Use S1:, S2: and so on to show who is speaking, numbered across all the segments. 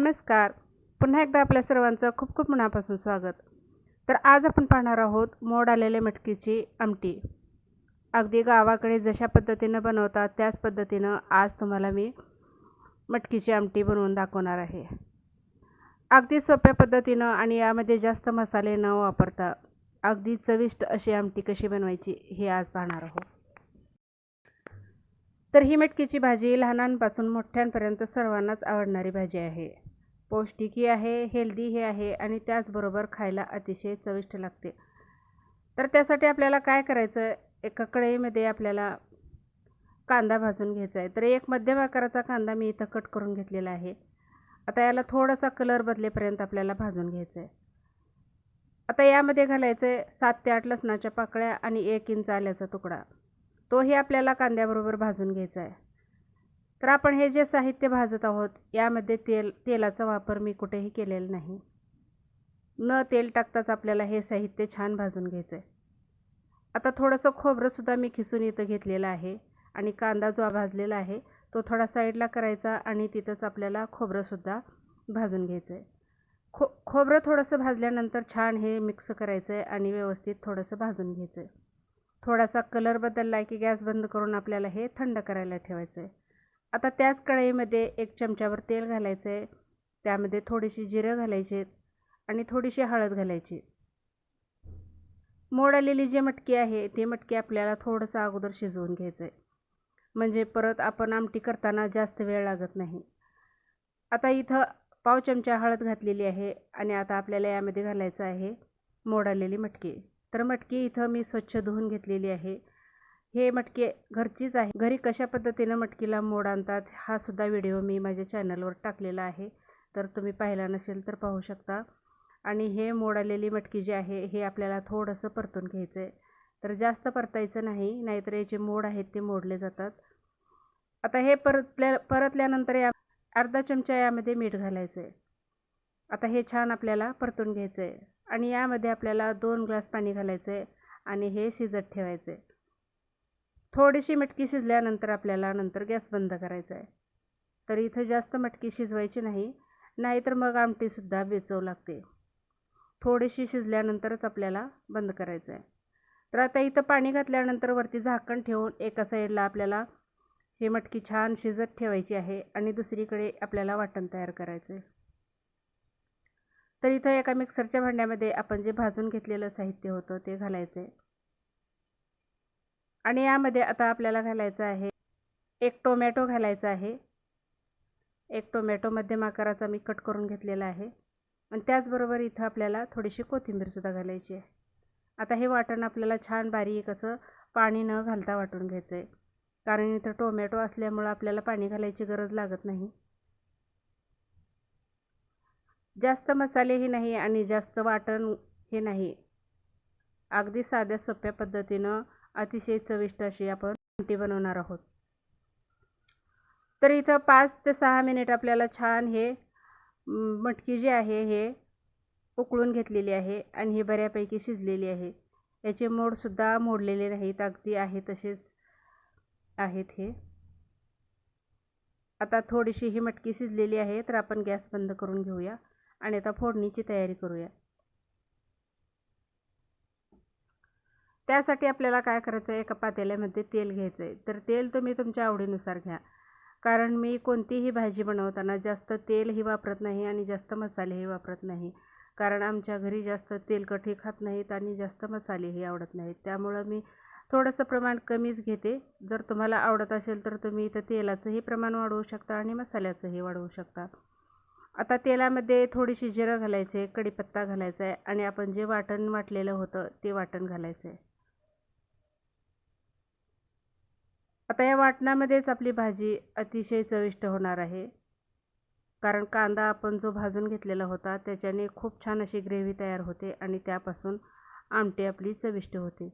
S1: नमस्कार. पुन्हा एकदा आपल्या सर्वांचं खूप खूप मनापासून स्वागत. तर आज आपण पाहणार आहोत मोड आलेल्या मटकीची आमटी. अगदी गावाकडे जशा पद्धतीनं बनवतात त्याच पद्धतीनं आज तुम्हाला मी मटकीची आमटी बनवून दाखवणार आहे. अगदी सोप्या पद्धतीनं आणि यामध्ये जास्त मसाले न वापरता अगदी चविष्ट अशी आमटी कशी बनवायची हे आज पाहणार आहोत. तर ही मटकीची भाजी लहानांपासून मोठ्यांपर्यंत सर्वांनाच आवडणारी भाजी आहे. पौष्टिकही आहे हेल्दीही आहे आणि त्याचबरोबर खायला अतिशय चविष्ट लागते. तर त्यासाठी आपल्याला काय करायचं? आहे एका कढईमध्ये आपल्याला कांदा भाजून घ्यायचा आहे. तर एक मध्यम आकाराचा कांदा मी इथं कट करून घेतलेला आहे. आता याला थोडासा कलर बदलेपर्यंत आपल्याला भाजून घ्यायचं आहे. आता यामध्ये घालायचं आहे सात ते आठ लसणाच्या पाकळ्या आणि एक इंच आल्याचा तुकडा. तोही आपल्याला कांद्याबरोबर भाजून घ्यायचा आहे. तर आपण हे जे साहित्य भाजत आहोत यामध्ये तेल तेलाचा वापर मी कुठेही केलेला नाही. न तेल टाकताच आपल्याला हे साहित्य छान भाजून घ्यायचं आहे आता थोडंसं खोबरंसुद्धा मी खिसून इथं घेतलेलं आहे आणि कांदा जो भाजलेला आहे तो थोडा साईडला करायचा आणि तिथंच आपल्याला खोबरंसुद्धा भाजून घ्यायचं आहे खो खोबरं थोडंसं भाजल्यानंतर छान हे मिक्स करायचं आहे आणि व्यवस्थित थोडंसं भाजून घ्यायचं आहे थोडासा कलर बदलला आहे की गॅस बंद करून आपल्याला हे थंड करायला ठेवायचं आहे आता त्याच कढईमध्ये एक चमच्यावर तेल घालायचं आहे त्यामध्ये थोडीशी जिरं घालायचे आणि थोडीशी हळद घालायची. मोड आलेली जी मटकी आहे ती मटकी आपल्याला थोडंसं अगोदर शिजवून घ्यायचं आहे म्हणजे परत आपण आमटी करताना जास्त वेळ लागत नाही. आता इथं पाव चमचा हळद घातलेली आहे आणि आता आपल्याला यामध्ये घालायचं आहे मोड आलेली मटकी. तर मटकी इथं मी स्वच्छ धुवून घेतलेली आहे. हे मटके घरचीच आहे. घरी कशा पद्धतीनं मटकीला मोड आणतात हा सुद्धा व्हिडिओ मी माझ्या चॅनलवर टाकलेला आहे. तर तुम्ही पाहिला नसेल तर पाहू शकता. आणि हे मोड आलेली मटकी जी आहे हे आपल्याला थोडंसं परतून घ्यायचं आहे तर जास्त परतायचं नाही नाहीतर याचे मोड आहेत ते मोडले जातात. आता हे परतल्या परतल्यानंतर या अर्धा चमचा यामध्ये मीठ घालायचं आहे आता हे छान आपल्याला परतून घ्यायचं आहे आणि यामध्ये आपल्याला दोन ग्लास पाणी घालायचं आहे आणि हे शिजत ठेवायचं आहे थोडीशी मटकी शिजल्यानंतर आपल्याला नंतर गॅस बंद करायचा आहे. तर इथं जास्त मटकी शिजवायची नाही नाहीतर मग आमटीसुद्धा बेचव लागते. थोडीशी शिजल्यानंतरच आपल्याला बंद करायचं आहे. तर आता इथं पाणी घातल्यानंतर वरती झाकण ठेवून एका साईडला आपल्याला ही मटकी छान शिजत ठेवायची आहे आणि दुसरीकडे आपल्याला वाटण तयार करायचं आहे. तर इथं एका मिक्सरच्या भांड्यामध्ये आपण जे भाजून घेतलेलं साहित्य होतं ते घालायचं आहे. आणि यामध्ये आता आपल्याला घालायचं आहे एक टोमॅटो घालायचा आहे. एक टोमॅटो मध्यम आकाराचा मी कट करून घेतलेला आहे. आणि त्याचबरोबर इथं आपल्याला थोडीशी कोथिंबीरसुद्धा घालायची आहे. आता हे वाटण आपल्याला छान बारीक असं पाणी न घालता वाटून घ्यायचं आहे कारण इथं टोमॅटो असल्यामुळं आपल्याला पाणी घालायची गरज लागत नाही. जास्त मसालेही नाही आणि जास्त वाटण हे नाही. अगदी साध्या सोप्या पद्धतीनं अतिशय चविष्ट अशी आपण आमटी बनवणार आहोत. तर इथं पाच ते सहा मिनिट आपल्याला छान हे मटकी जी आहे हे उकळून घेतलेली आहे आणि ही बऱ्यापैकी शिजलेली आहे. याचे मोडसुद्धा मोडलेले नाहीत अगदी आहे तसेच आहेत हे. आता थोडीशी ही मटकी शिजलेली आहे तर आपण गॅस बंद करून घेऊया आणि आता फोडणीची तयारी करूया. त्यासाठी आपल्याला काय करायचं आहे एका पातेल्यामध्ये तेल घ्यायचं आहे तर तेल तुम्ही तुमच्या आवडीनुसार घ्या. कारण मी कोणतीही भाजी बनवताना जास्त तेलही वापरत नाही आणि जास्त मसालेही वापरत नाही. कारण आमच्या घरी जास्त तेलकटही खात नाहीत आणि जास्त मसालेही आवडत नाहीत. त्यामुळं मी थोडंसं प्रमाण कमीच घेते. जर तुम्हाला आवडत असेल तर तुम्ही इथं तेलाचंही प्रमाण वाढवू शकता आणि मसाल्याचंही वाढवू शकता. आता तेलामध्ये थोडीशी जिरं घालायचे आहे कढीपत्ता घालायचा आहे आणि आपण जे वाटण वाटलेलं होतं ते वाटण घालायचं आहे आता या वाटणामध्येच आपली भाजी अतिशय चविष्ट होणार आहे. कारण कांदा आपण जो भाजून घेतलेला होता त्याच्याने खूप छान अशी ग्रेव्ही तयार होते आणि त्यापासून आमटी आपली चविष्ट होते.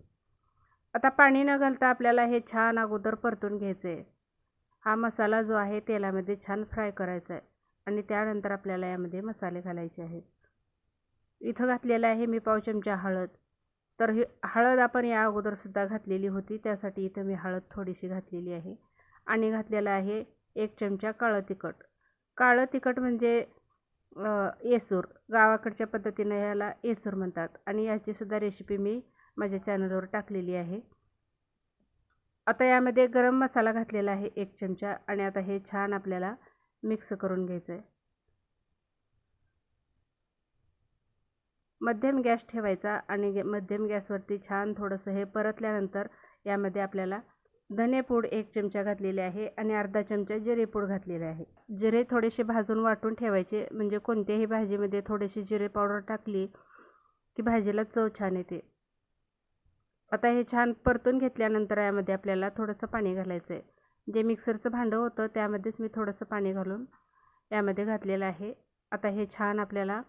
S1: आता पाणी न घालता आपल्याला हे छान अगोदर परतून घ्यायचं आहे हा मसाला जो आहे तेलामध्ये छान फ्राय करायचा आहे आणि त्यानंतर आपल्याला यामध्ये मसाले घालायचे आहेत. इथं घातलेलं आहे मी पाव चमचा हळद. तर ही हळद आपण या अगोदरसुद्धा घातलेली होती. त्यासाठी इथं मी हळद थोडीशी घातलेली आहे. आणि घातलेलं आहे एक चमचा काळं तिखट. काळं तिखट म्हणजे येसूर गावाकडच्या पद्धतीनं ह्याला येसूर म्हणतात. आणि याचीसुद्धा रेसिपी मी माझ्या चॅनलवर टाकलेली आहे. आता यामध्ये गरम मसाला घातलेला आहे एक चमचा. आणि आता हे छान आपल्याला मिक्स करून घ्यायचं आहे मध्यम गॅस ठेवायचा आणि गॅ मध्यम गॅसवरती छान थोडंसं हे परतल्यानंतर यामध्ये आपल्याला धनेपूड एक चमचा घातलेले आहे आणि अर्धा चमचा जिरेपूड घातलेले आहे. जिरे थोडेसे भाजून वाटून ठेवायचे म्हणजे कोणत्याही भाजीमध्ये थोडीशी जिरे पावडर टाकली की भाजीला चव छान येते. आता हे छान परतून घेतल्यानंतर यामध्ये आपल्याला थोडंसं पाणी घालायचं आहे. जे मिक्सरचं भांडं होतं त्यामध्येच मी थोडंसं पाणी घालून यामध्ये घातलेलं आहे. आता हे छान आपल्याला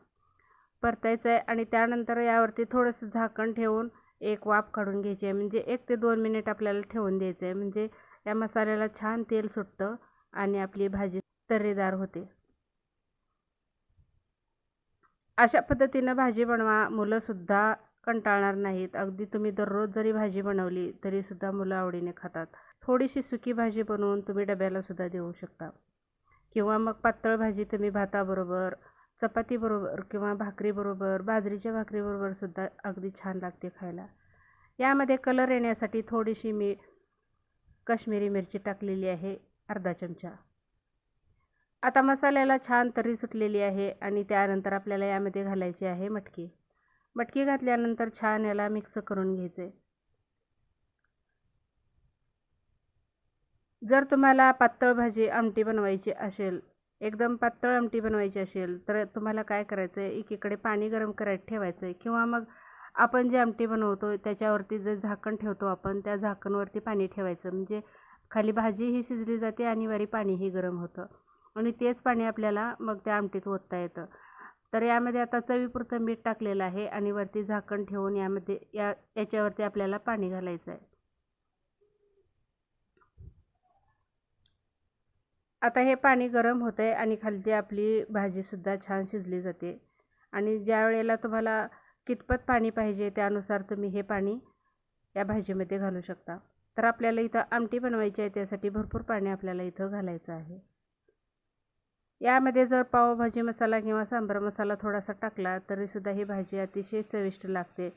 S1: परतायचं आहे आणि त्यानंतर यावरती थोडंसं झाकण ठेवून एक वाफ काढून घ्यायची आहे म्हणजे एक ते दोन मिनिट आपल्याला ठेवून द्यायचं आहे म्हणजे या मसाल्याला छान तेल सुटतं आणि आपली भाजी तर्रीदार होते. अशा पद्धतीनं भाजी बनवा. मुलंसुद्धा कंटाळणार नाहीत. अगदी तुम्ही दररोज जरी भाजी बनवली तरीसुद्धा मुलं आवडीने खातात. थोडीशी सुकी भाजी बनवून तुम्ही डब्यालासुद्धा देऊ शकता. किंवा मग पातळ भाजी तुम्ही भाताबरोबर चपातीबरोबर किंवा भाकरीबरोबर बाजरीच्या भाकरीबरोबर सुद्धा अगदी छान लागते खायला. यामध्ये कलर येण्यासाठी थोडीशी मी कश्मीरी मिरची टाकलेली आहे अर्धा चमचा. आता मसाल्याला छान तरी सुटलेली आहे आणि त्यानंतर आपल्याला यामध्ये घालायची आहे मटकी. मटकी घातल्यानंतर छान याला मिक्स करून घ्यायचे. जर तुम्हाला पातळ भाजी आमटी बनवायची असेल एकदम पातळ आमटी बनवायची असेल तर तुम्हाला काय करायचं आहे एकीकडे पाणी गरम करायला ठेवायचं आहे किंवा मग आपण जे आमटी बनवतो त्याच्यावरती जे झाकण ठेवतो आपण त्या झाकणवरती पाणी ठेवायचं. म्हणजे खाली भाजीही शिजली जाते आणि वरी पाणीही गरम होतं. आणि तेच पाणी आपल्याला मग त्या आमटीत ओतता येतं. तर यामध्ये आता चवीपुरतं मीठ टाकलेलं आहे आणि वरती झाकण ठेवून यामध्ये या याच्यावरती आपल्याला पाणी घालायचं आहे आता हे पाणी गरम होतं आहे आणि खालती आपली भाजीसुद्धा छान शिजली जाते. आणि ज्या वेळेला तुम्हाला कितपत पाणी पाहिजे त्यानुसार तुम्ही हे पाणी या भाजीमध्ये घालू शकता. तर आपल्याला इथं आमटी बनवायची आहे त्यासाठी भरपूर पाणी आपल्याला इथं घालायचं आहे. यामध्ये जर पावभाजी मसाला किंवा सांबार मसाला थोडासा टाकला तरीसुद्धा ही भाजी अतिशय चविष्ट लागते.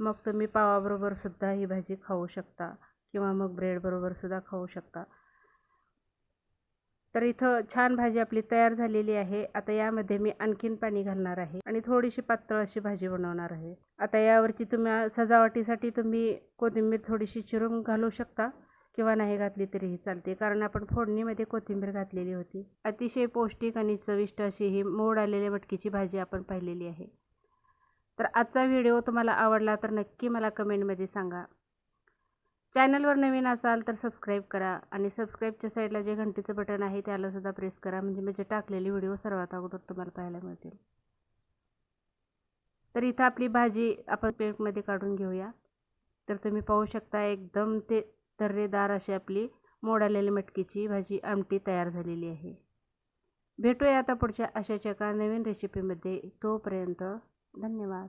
S1: मग तुम्ही पावाबरोबरसुद्धा ही भाजी खाऊ शकता किंवा मग ब्रेडबरोबरसुद्धा खाऊ शकता. तर इथं छान भाजी आपली तयार झालेली आहे. आता यामध्ये मी आणखीन पाणी घालणार आहे आणि थोडीशी पातळ अशी भाजी बनवणार आहे. आता यावरती तुम्ही सजावटीसाठी तुम्ही कोथिंबीर थोडीशी चिरून घालू शकता किंवा नाही घातली तरीही चालते. कारण आपण फोडणीमध्ये कोथिंबीर घातलेली होती. अतिशय पौष्टिक आणि चविष्ट अशी ही मोड आलेल्या मटकीची भाजी आपण पाहिलेली आहे. तर आजचा व्हिडिओ तुम्हाला आवडला तर नक्की मला कमेंटमध्ये सांगा. चॅनलवर नवीन असाल तर सबस्क्राईब करा आणि सबस्क्राईबच्या साईडला जे घंटीचं बटन आहे त्यालासुद्धा प्रेस करा. म्हणजे माझे टाकलेली व्हिडिओ सर्वात अगोदर तुम्हाला पाहायला मिळतील. तर इथं आपली भाजी आपण प्लेटमध्ये काढून घेऊया. तर तुम्ही पाहू शकता एकदम ते दर्रेदार अशी आपली मोडालेली मटकीची भाजी आमटी तयार झालेली आहे. भेटूया आता पुढच्या अशाच एका नवीन रेसिपीमध्ये तोपर्यंत धन्यवाद.